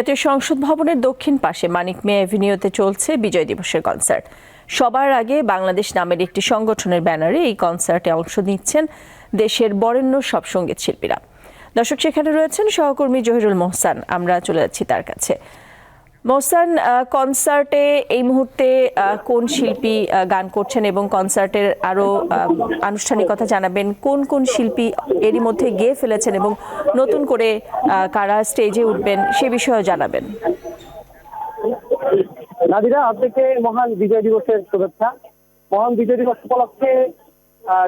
জাতীয় সংসদ ভবনের দক্ষিণ পাশে মানিক মে অ্যাভিনিউতে চলছে বিজয় দিবসের কনসার্ট। সবার আগে বাংলাদেশ নামের একটি সংগঠনের ব্যানারে এই কনসার্টে অংশ নিচ্ছেন দেশের বরেণ্য সব সংগীত শিল্পীরা। দর্শক সেখানে রয়েছেন সহকর্মী জহিরুল মোহসান। আমরা চলে যাচ্ছি তার কাছে। মোহসান আহ, কনসার্টে এই মুহূর্তে কোন শিল্পী গান করছেন এবং কনসার্টের আরও আনুষ্ঠানিকতা জানাবেন? কোন কোন শিল্পী এরই মধ্যে গেয়ে ফেলেছেন এবং নতুন করে কারা স্টেজে উঠবেন সে বিষয়েও জানাবেন। নাদিরা আপনাকে মহান বিজয় দিবসের শুভেচ্ছা। মহান বিজয় দিবস উপলক্ষে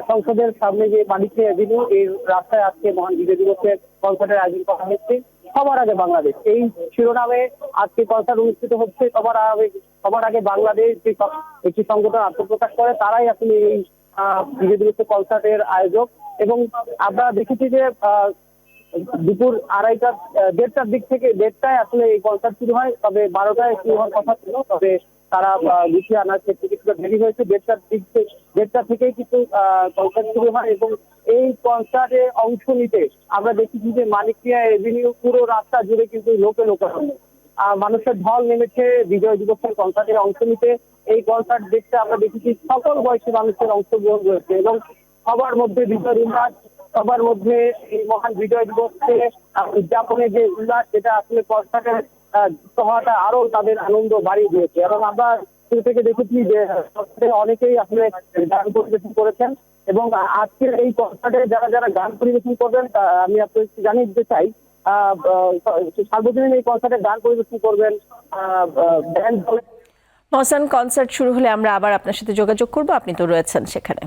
সংসদের সামনে যে মানিকে এভিনিউ এই রাস্তায় আজকে মহান বিজয় দিবসের কনসার্টের আয়োজন করা হয়েছে। সবার আগে বাংলাদেশ। এই শিরোনামে আজকে কনসার্ট অনুষ্ঠিত হচ্ছে সবার আগে সবার আগে বাংলাদেশ যে একটি সংগঠন আত্মপ্রকাশ করে, তারাই আসলে এই ধীরে ধীরে কনসার্টের আয়োজক। এবং আমরা দেখেছি যে দুপুর আড়াইটা দেড়টার দিক থেকে দেড়টায় আসলে এই কনসার্ট শুরু হয়, তবে বারোটায় শুরু হওয়ার কথা ছিল, তবে তারা গুছিয়ে আনার ক্ষেত্রে কিছুটা দেরি হয়েছে। দেড়টার দিক, দেড়টা থেকেই কিন্তু কনসার্ট শুরু হয় এবং এই কনসার্টে অংশ নিতে আমরা দেখেছি যে মানিকিয়া এভিনিউ পুরো রাস্তা জুড়ে কিন্তু লোকে লোকারণ্য মানুষের ঢল নেমেছে, বিজয় দিবসের কনসার্টে অংশ নিতে। এই কনসার্ট দেখতে আমরা দেখেছি সকল বয়সী মানুষের অংশগ্রহণ রয়েছে এবং সবার মধ্যে বিজয় উল্লাস, সবার মধ্যে এই মহান বিজয় দিবসকে উদযাপনের যে উল্লাস, সেটা আসলে কনসার্টের হওয়াটা আরও তাদের আনন্দ বাড়িয়ে দিয়েছে। এবং আমরা শুরু থেকে দেখেছি যে অনেকেই আসলে গান পরিবেশন করেছেন এবং আজকের এই কনসার্টে যারা যারা গান পরিবেশন করবেন আমি আপনাকে জানিয়ে দিতে চাই সার্বজনীন এই কনসার্টে গান পরিবেশন করবেন ব্যান্ড মোহসান, কনসার্ট শুরু হলে আমরা আবার আপনার সাথে যোগাযোগ করব। আপনি তো রয়েছেন সেখানে।